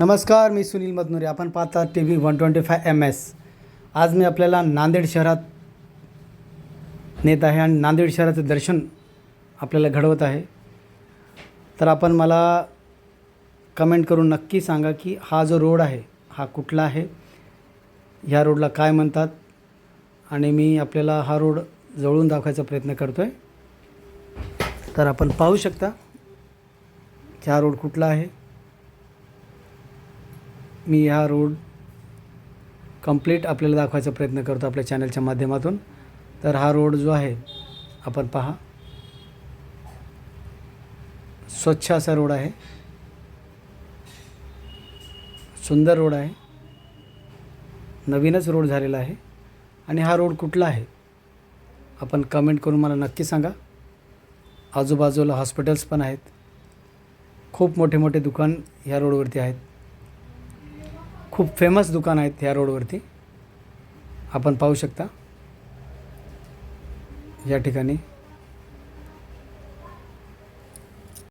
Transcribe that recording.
नमस्कार मी सुनील मदनुरे. आपण पाहता T V one twenty five M S. आज मी आपल्याला नांदेड शहरात नेत आहे आणि नांदेड शहराचं दर्शन आपल्याला घडवत आहे. तर आपण मला कमेंट करून नक्की सांगा की हा जो रोड आहे हा कुठला आहे? ह्या रोडला काय म्हणतात? आणि मी आपल्याला हा रोड जवळून दाखवायचा प्रयत्न करतो आहे तर आपण पाहू शकता की हा रोड कुठला आहे मी हा रोड कंप्लीट आपल्याला दाखवायचा प्रयत्न करतो आपल्या चॅनलच्या माध्यमातून. तर हा रोड जो आहे आपण पहा. स्वच्छ असा रोड आहे. सुंदर रोड आहे. नवीनच रोड झालेला आहे. आणि हा रोड कुठला आहे? आपण कमेंट करून मला नक्की सांगा. आजूबाजूला हॉस्पिटल्स पण आहेत. खूप मोठे मोठे दुकान ह्या रोडवरती आहेत. खूप फेमस दुकान आहेत ह्या रोडवरती आपण पाहू शकता. या ठिकाणी